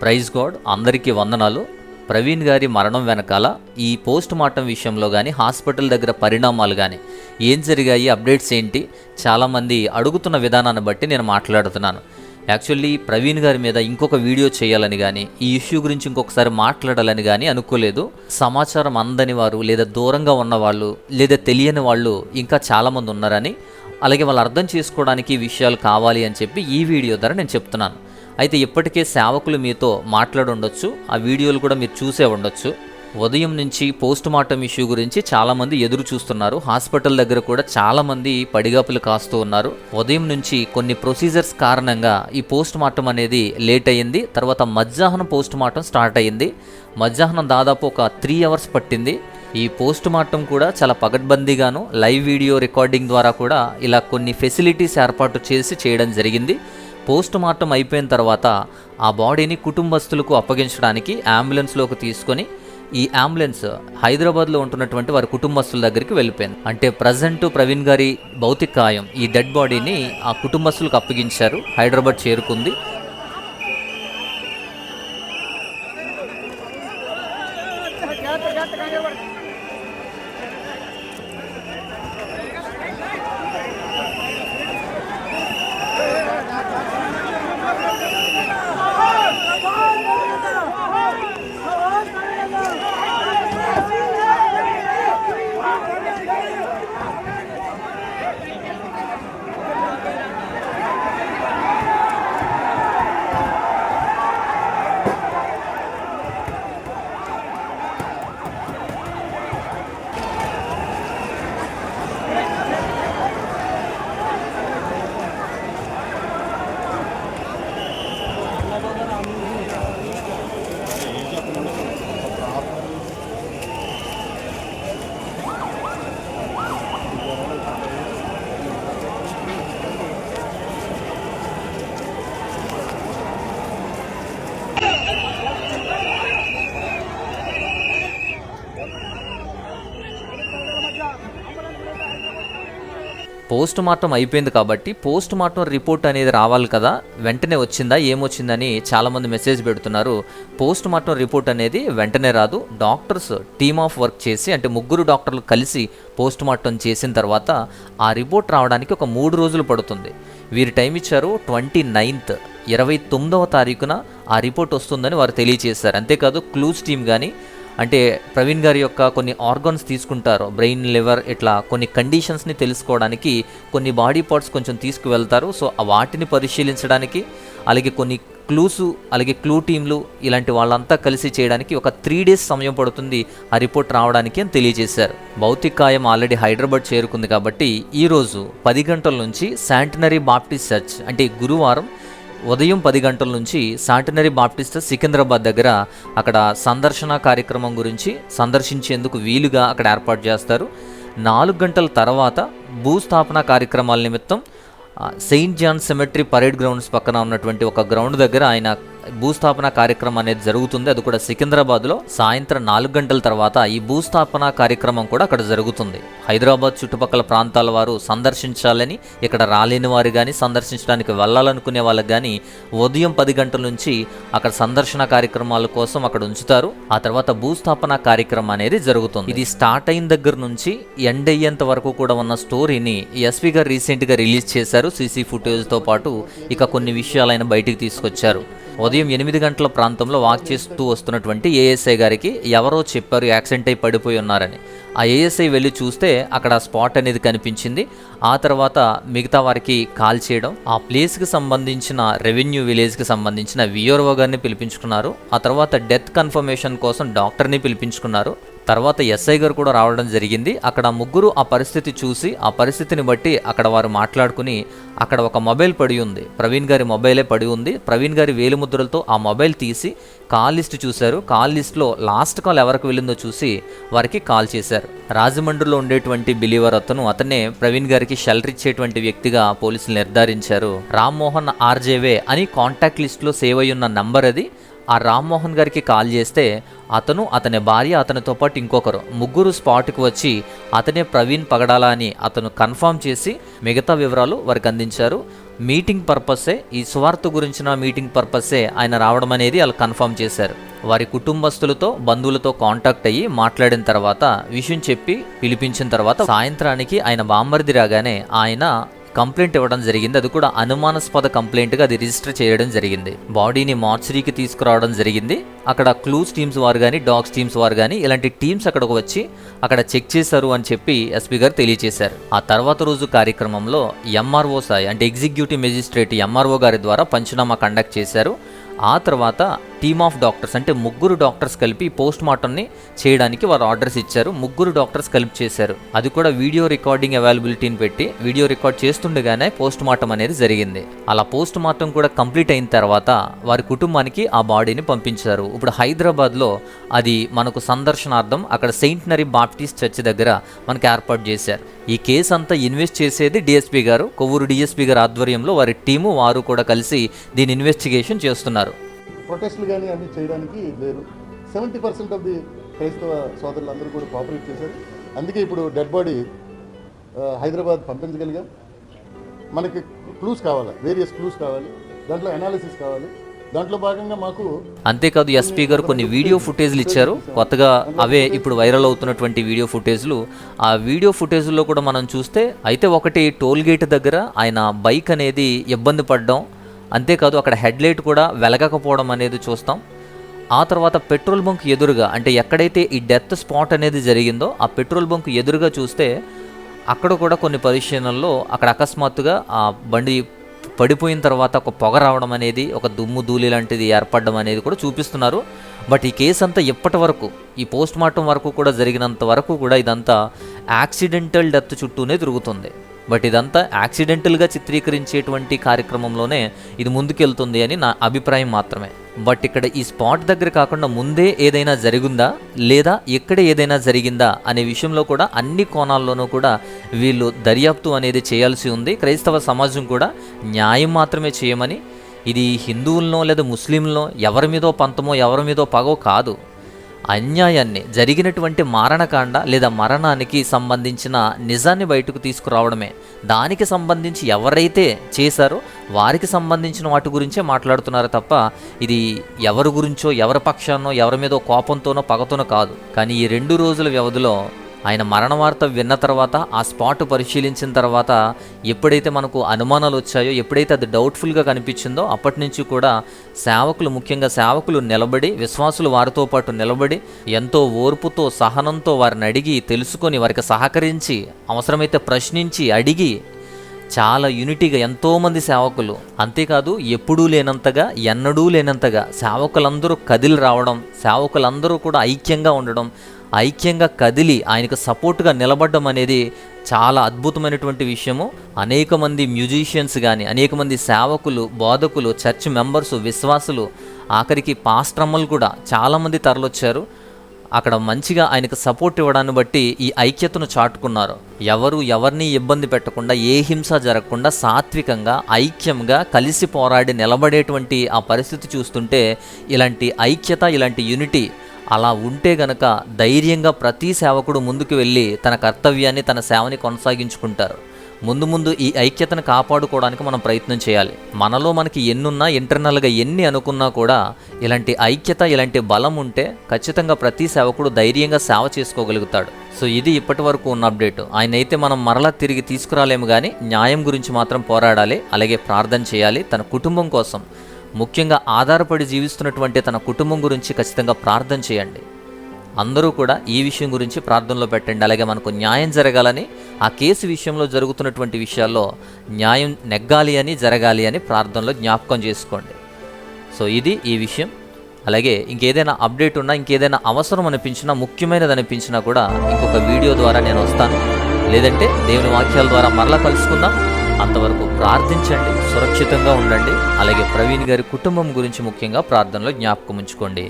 Praise God అందరికీ వందనాలు. ప్రవీణ్ గారి మరణం వెనకాల ఈ పోస్ట్ మార్టం విషయంలో కానీ హాస్పిటల్ దగ్గర పరిణామాలు కానీ ఏం జరిగాయి అప్డేట్స్ ఏంటి చాలామంది అడుగుతున్న విధానాన్ని బట్టి నేను మాట్లాడుతున్నాను. యాక్చువల్లీ ప్రవీణ్ గారి మీద ఇంకొక వీడియో చేయాలని కానీ ఈ ఇష్యూ గురించి ఇంకొకసారి మాట్లాడాలని కానీ అనుకోలేదు. సమాచారం అందని వారు లేదా దూరంగా ఉన్నవాళ్ళు లేదా తెలియని వాళ్ళు ఇంకా చాలామంది ఉన్నారని అలాగే వాళ్ళు అర్థం చేసుకోవడానికి ఈ విషయాలు కావాలి అని చెప్పి ఈ వీడియో ద్వారా నేను చెప్తున్నాను. అయితే ఇప్పటికే సేవకులు మీతో మాట్లాడుండొచ్చు ఆ వీడియోలు కూడా మీరు చూసే ఉండొచ్చు. ఉదయం నుంచి పోస్ట్ మార్టం ఇష్యూ గురించి చాలామంది ఎదురు చూస్తున్నారు. హాస్పిటల్ దగ్గర కూడా చాలామంది పడిగాపులు కాస్తూ ఉన్నారు. ఉదయం నుంచి కొన్ని ప్రొసీజర్స్ కారణంగా ఈ పోస్ట్ మార్టం అనేది లేట్ అయ్యింది. తర్వాత మధ్యాహ్నం పోస్ట్ మార్టం స్టార్ట్ అయ్యింది. మధ్యాహ్నం దాదాపు ఒక త్రీ అవర్స్ పట్టింది. ఈ పోస్ట్ మార్టం కూడా చాలా పగడ్బందీగాను లైవ్ వీడియో రికార్డింగ్ ద్వారా కూడా ఇలా కొన్ని ఫెసిలిటీస్ ఏర్పాటు చేసి చేయడం జరిగింది. పోస్ట్ మార్టం అయిపోయిన తర్వాత ఆ బాడీని కుటుంబస్తులకు అప్పగించడానికి అంబులెన్స్లోకి తీసుకొని ఈ అంబులెన్స్ హైదరాబాద్లో ఉంటున్నటువంటి వారి కుటుంబస్తుల దగ్గరికి వెళ్ళిపోయింది. అంటే ప్రజెంట్ ప్రవీణ్ గారి భౌతిక కాయం ఈ డెడ్ బాడీని ఆ కుటుంబస్తులకు అప్పగించారు హైదరాబాద్ చేరుకుంది. పోస్ట్ మార్టం అయిపోయింది కాబట్టి పోస్ట్ మార్టం రిపోర్ట్ అనేది రావాలి కదా. వెంటనే వచ్చిందా? ఏమొచ్చిందని చాలామంది మెసేజ్ పెడుతున్నారు. పోస్ట్ మార్టం రిపోర్ట్ అనేది వెంటనే రాదు. డాక్టర్స్ టీమ్ ఆఫ్ వర్క్ చేసి అంటే ముగ్గురు డాక్టర్లు కలిసి పోస్ట్ మార్టం చేసిన తర్వాత ఆ రిపోర్ట్ రావడానికి ఒక మూడు రోజులు పడుతుంది. వీరు టైం ఇచ్చారు ట్వంటీ నైన్త్ ఇరవై తొమ్మిదవ తారీఖున ఆ రిపోర్ట్ వస్తుందని వారు తెలియజేశారు అంతేకాదు క్లూస్ టీమ్ కానీ అంటే ప్రవీణ్ గారి యొక్క కొన్ని ఆర్గాన్స్ తీసుకుంటారు. బ్రెయిన్ లివర్ ఇట్లా కొన్ని కండిషన్స్ని తెలుసుకోవడానికి కొన్ని బాడీ పార్ట్స్ కొంచెం తీసుకువెళ్తారు. సో ఆ వాటిని పరిశీలించడానికి అలాగే కొన్ని క్లూస్ అలాగే క్లూ టీంలు ఇలాంటి వాళ్ళంతా కలిసి చేయడానికి ఒక త్రీ డేస్ సమయం పడుతుంది ఆ రిపోర్ట్ రావడానికి అని తెలియజేశారు. భౌతికాయం ఆల్రెడీ హైదరాబాద్ చేరుకుంది కాబట్టి ఈరోజు పది గంటల నుంచి శాంటినరీ బాప్టిస్ట్ చర్చ్ అంటే గురువారం ఉదయం పది గంటల నుంచి సాంటినరీ బాప్టిస్ట్ సికింద్రాబాద్ దగ్గర అక్కడ సందర్శన కార్యక్రమం గురించి సందర్శించేందుకు వీలుగా అక్కడ ఏర్పాటు చేస్తారు. నాలుగు గంటల తర్వాత భూస్థాపన కార్యక్రమాల నిమిత్తం saint John cemetery parade grounds పక్కన ఉన్నటువంటి ఒక గ్రౌండ్ దగ్గర ఆయన భూస్థాపన కార్యక్రమం అనేది జరుగుతుంది. అది కూడా సికింద్రాబాద్లో సాయంత్రం నాలుగు గంటల తర్వాత ఈ భూస్థాపన కార్యక్రమం కూడా అక్కడ జరుగుతుంది. హైదరాబాద్ చుట్టుపక్కల ప్రాంతాల వారు సందర్శించాలని ఇక్కడ రాలేని వారు కానీ సందర్శించడానికి వెళ్ళాలనుకునే వాళ్ళకి కానీ ఉదయం పది గంటల నుంచి అక్కడ సందర్శన కార్యక్రమాల కోసం అక్కడ ఉంచుతారు. ఆ తర్వాత భూస్థాపన కార్యక్రమం అనేది జరుగుతుంది. ఇది స్టార్ట్ అయిన దగ్గర నుంచి ఎండ్ అయ్యేంత వరకు కూడా ఉన్న స్టోరీని ఎస్పీ గారు రీసెంట్గా రిలీజ్ చేశారు. సీసీ ఫుటేజ్తో పాటు ఇక కొన్ని విషయాలైన బయటికి తీసుకొచ్చారు. ఉదయం ఎనిమిది గంటల ప్రాంతంలో వాక్ చేస్తూ వస్తున్నటువంటి ఏఎస్ఐ గారికి ఎవరో చెప్పారు యాక్సిడెంట్ అయి పడిపోయి ఉన్నారని. ఆ ఏఎస్ఐ వెళ్ళి చూస్తే అక్కడ స్పాట్ అనేది కనిపించింది. ఆ తర్వాత మిగతా వారికి కాల్ చేయడం ఆ ప్లేస్కి సంబంధించిన రెవెన్యూ విలేజ్కి సంబంధించిన వియోర్వో గారిని పిలిపించుకున్నారు. ఆ తర్వాత డెత్ కన్ఫర్మేషన్ కోసం డాక్టర్ని పిలిపించుకున్నారు. తర్వాత ఎస్ఐ గారు కూడా రావడం జరిగింది. అక్కడ ముగ్గురు ఆ పరిస్థితి చూసి ఆ పరిస్థితిని బట్టి అక్కడ వారు మాట్లాడుకుని అక్కడ ఒక మొబైల్ పడి ఉంది. ప్రవీణ్ గారి మొబైలే పడి ఉంది. ప్రవీణ్ గారి వేలిముద్రలతో ఆ మొబైల్ తీసి కాల్ లిస్ట్ చూశారు. కాల్ లిస్ట్లో లాస్ట్ కాల్ ఎవరికి వెళ్ళిందో చూసి వారికి కాల్ చేశారు. రాజమండ్రిలో ఉండేటువంటి బిలీవర్ అతను అతనే ప్రవీణ్ గారికి షెల్టర్ ఇచ్చేటువంటి వ్యక్తిగా పోలీసులు నిర్ధారించారు. రామ్మోహన్ ఆర్జేవే అని కాంటాక్ట్ లిస్ట్లో సేవ్ అయ్యున్న నంబర్ అది. ఆ రామ్మోహన్ గారికి కాల్ చేస్తే అతను అతని భార్య అతనితో పాటు ఇంకొకరు ముగ్గురు స్పాట్కి వచ్చి అతనే ప్రవీణ్ పగడాలా అని అతను కన్ఫర్మ్ చేసి మిగతా వివరాలు వారికి అందించారు. మీటింగ్ పర్పస్సే ఈ స్వార్థ గురించిన మీటింగ్ పర్పస్సే ఆయన రావడం అనేది వాళ్ళు కన్ఫర్మ్ చేశారు. వారి కుటుంబస్తులతో బంధువులతో కాంటాక్ట్ అయ్యి మాట్లాడిన తర్వాత విషయం చెప్పి పిలిపించిన తర్వాత సాయంత్రానికి ఆయన బామ్మర్ది రాగానే ఆయన కంప్లైంట్ ఇవ్వడం జరిగింది. అది కూడా అనుమానాస్పద కంప్లైంట్గా అది రిజిస్టర్ చేయడం జరిగింది. బాడీని మార్చరీకి తీసుకురావడం జరిగింది. అక్కడ క్లూస్ టీమ్స్ వారు కానీ డాగ్స్ టీమ్స్ వారు కానీ ఇలాంటి టీమ్స్ అక్కడికి వచ్చి అక్కడ చెక్ చేశారు అని చెప్పి ఎస్పీ గారు తెలియజేశారు ఆ తర్వాత రోజు కార్యక్రమంలో ఎంఆర్ఓ సాయి అంటే ఎగ్జిక్యూటివ్ మెజిస్ట్రేట్ ఎంఆర్ఓ గారి ద్వారా పంచనామా కండక్ట్ చేశారు. ఆ తర్వాత టీమ్ ఆఫ్ డాక్టర్స్ అంటే ముగ్గురు డాక్టర్స్ కలిపి పోస్ట్ మార్టంని చేయడానికి వారు ఆర్డర్స్ ఇచ్చారు. ముగ్గురు డాక్టర్స్ కలిపి చేశారు. అది కూడా వీడియో రికార్డింగ్ అవైలబిలిటీని పెట్టి వీడియో రికార్డ్ చేస్తుండగానే పోస్ట్ మార్టం అనేది జరిగింది. అలా పోస్ట్ మార్టం కూడా కంప్లీట్ అయిన తర్వాత వారి కుటుంబానికి ఆ బాడీని పంపించారు. ఇప్పుడు హైదరాబాద్లో అది మనకు సందర్శనార్థం అక్కడ సెయింట్ నరీ బాప్టిస్ట్ చర్చ్ దగ్గర మనకు ఏర్పాటు చేశారు. ఈ కేసు అంతా ఇన్వెస్ట్ చేసేది డిఎస్పీ గారు. కొవ్వూరు డిఎస్పీ గారి ఆధ్వర్యంలో వారి టీము వారు కూడా కలిసి దీని ఇన్వెస్టిగేషన్ చేస్తున్నారు. ప్రొటెస్ట్లు కానీ అన్ని చేయడానికి లేరు. సెవెంటీ పర్సెంట్ ఆఫ్ ది క్రైస్తవ సోదరులందరూ కూడా కోఆపరేట్ చేశారు. అందుకే ఇప్పుడు డెడ్ బాడీ హైదరాబాద్ పంపించగలిగాం. మనకి క్లూస్ కావాలి వేరియస్ క్లూస్ కావాలి దాంట్లో అనాలిసిస్ కావాలి. దాంట్లో భాగంగా మాకు అంతేకాదు ఎస్పీ గారు కొన్ని వీడియో ఫుటేజ్లు ఇచ్చారు. కొత్తగా అవే ఇప్పుడు వైరల్ అవుతున్నటువంటి వీడియో ఫుటేజ్లు. ఆ వీడియో ఫుటేజ్లో కూడా మనం చూస్తే అయితే ఒకటి టోల్ గేట్ దగ్గర ఆయన బైక్ అనేది ఇబ్బంది పడడం అంతేకాదు అక్కడ హెడ్లైట్ కూడా వెలగకపోవడం అనేది చూస్తాం. ఆ తర్వాత పెట్రోల్ బంక్ ఎదురుగా అంటే ఎక్కడైతే ఈ డెత్ స్పాట్ అనేది జరిగిందో ఆ పెట్రోల్ బంక్ ఎదురుగా చూస్తే అక్కడ కూడా కొన్ని పరిశీలనల్లో అక్కడ అకస్మాత్తుగా ఆ బండి పడిపోయిన తర్వాత ఒక పొగ రావడం అనేది ఒక దుమ్ము ధూళి లాంటిది ఏర్పడడం అనేది కూడా చూపిస్తున్నారు. బట్ ఈ కేసు అంతా ఇప్పటి వరకు ఈ పోస్ట్ మార్టం వరకు కూడా జరిగినంత వరకు కూడా ఇదంతా యాక్సిడెంటల్ డెత్ చుట్టూనే తిరుగుతుంది. బట్ ఇదంతా యాక్సిడెంటల్గా చిత్రీకరించేటువంటి కార్యక్రమంలోనే ఇది ముందుకెళ్తుంది అని నా అభిప్రాయం మాత్రమే. బట్ ఇక్కడ ఈ స్పాట్ దగ్గర కాకుండా ముందే ఏదైనా జరిగిందా? లేదా ఎక్కడ ఏదైనా జరిగిందా? అనే విషయంలో కూడా అన్ని కోణాల్లోనూ కూడా వీళ్ళు దర్యాప్తు అనేది చేయాల్సి ఉంది. క్రైస్తవ సమాజం కూడా న్యాయం మాత్రమే చేయమని. ఇది హిందువులనో లేదా ముస్లింలనో ఎవరి మీదో పంతమో ఎవరి మీదో పగో కాదు. అన్యాయాన్ని జరిగినటువంటి మారణకాండ లేదా మరణానికి సంబంధించిన నిజాన్ని బయటకు తీసుకురావడమే. దానికి సంబంధించి ఎవరైతే చేశారో వారికి సంబంధించిన వాటి గురించే మాట్లాడుతున్నారు తప్ప ఇది ఎవరి గురించో ఎవరి పక్షాన్నో ఎవరి మీదో కోపంతోనో పగతోనో కాదు. కానీ ఈ రెండు రోజుల వ్యవధిలో ఆయన మరణ వార్త విన్న తర్వాత ఆ స్పాట్ పరిశీలించిన తర్వాత ఎప్పుడైతే మనకు అనుమానాలు వచ్చాయో ఎప్పుడైతే అది డౌట్ఫుల్గా కనిపించిందో అప్పటి నుంచి కూడా సేవకులు ముఖ్యంగా సేవకులు నిలబడి విశ్వాసులు వారితో పాటు నిలబడి ఎంతో ఓర్పుతో సహనంతో వారిని అడిగి తెలుసుకొని వారికి సహకరించి అవసరమైతే ప్రశ్నించి అడిగి చాలా యూనిటీగా ఎంతోమంది సేవకులు. అంతేకాదు ఎప్పుడూ లేనంతగా ఎన్నడూ లేనంతగా సేవకులందరూ కదిలి రావడం సేవకులందరూ కూడా ఐక్యంగా ఉండడం ఐక్యంగా కదిలి ఆయనకు సపోర్ట్గా నిలబడడం అనేది చాలా అద్భుతమైనటువంటి విషయము. అనేక మంది మ్యూజిషియన్స్ కానీ అనేక మంది సేవకులు బోధకులు చర్చ్ మెంబర్స్ విశ్వాసులు ఆఖరికి పాస్ట్రమ్మలు కూడా చాలామంది తరలొచ్చారు. అక్కడ మంచిగా ఆయనకు సపోర్ట్ ఇవ్వడాన్ని బట్టి ఈ ఐక్యతను చాటుకున్నారు. ఎవరు ఎవరిని ఇబ్బంది పెట్టకుండా ఏ హింస జరగకుండా సాత్వికంగా ఐక్యంగా కలిసి పోరాడి నిలబడేటువంటి ఆ పరిస్థితి చూస్తుంటే ఇలాంటి ఐక్యత ఇలాంటి యూనిటీ అలా ఉంటే గనక ధైర్యంగా ప్రతి సేవకుడు ముందుకు వెళ్ళి తన కర్తవ్యాన్ని తన సేవని కొనసాగించుకుంటారు. ముందు ముందు ఈ ఐక్యతను కాపాడుకోవడానికి మనం ప్రయత్నం చేయాలి. మనలో మనకి ఎన్నున్నా ఇంటర్నల్గా ఎన్ని అనుకున్నా కూడా ఇలాంటి ఐక్యత ఇలాంటి బలం ఉంటే ఖచ్చితంగా ప్రతి సేవకుడు ధైర్యంగా సేవ చేసుకోగలుగుతాడు. సో ఇది ఇప్పటి వరకు ఉన్న అప్డేట్. ఆయన అయితే మనం మరలా తిరిగి తీసుకురాలేము కానీ న్యాయం గురించి మాత్రం పోరాడాలి. అలాగే ప్రార్థన చేయాలి తన కుటుంబం కోసం. ముఖ్యంగా ఆధారపడి జీవిస్తున్నటువంటి తన కుటుంబం గురించి ఖచ్చితంగా ప్రార్థన చేయండి. అందరూ కూడా ఈ విషయం గురించి ప్రార్థనలో పెట్టండి. అలాగే మనకు న్యాయం జరగాలని ఆ కేసు విషయంలో జరుగుతున్నటువంటి విషయాల్లో న్యాయం నెగ్గాలి అని జరగాలి అని ప్రార్థనలో జ్ఞాపకం చేసుకోండి. సో ఇది ఈ విషయం. అలాగే ఇంకేదైనా అప్డేట్ ఉన్నా ఇంకేదైనా అవసరం అనిపించినా ముఖ్యమైనది అనిపించినా కూడా ఇంకొక వీడియో ద్వారా నేను వస్తాను. లేదంటే దేవుని వాక్యాల ద్వారా మరలా కలుసుకుందాం. అంతవరకు ప్రార్థించండి సురక్షితంగా ఉండండి. అలాగే ప్రవీణ్ గారి కుటుంబం గురించి ముఖ్యంగా ప్రార్థనలో జ్ఞాపకం ఉంచుకోండి.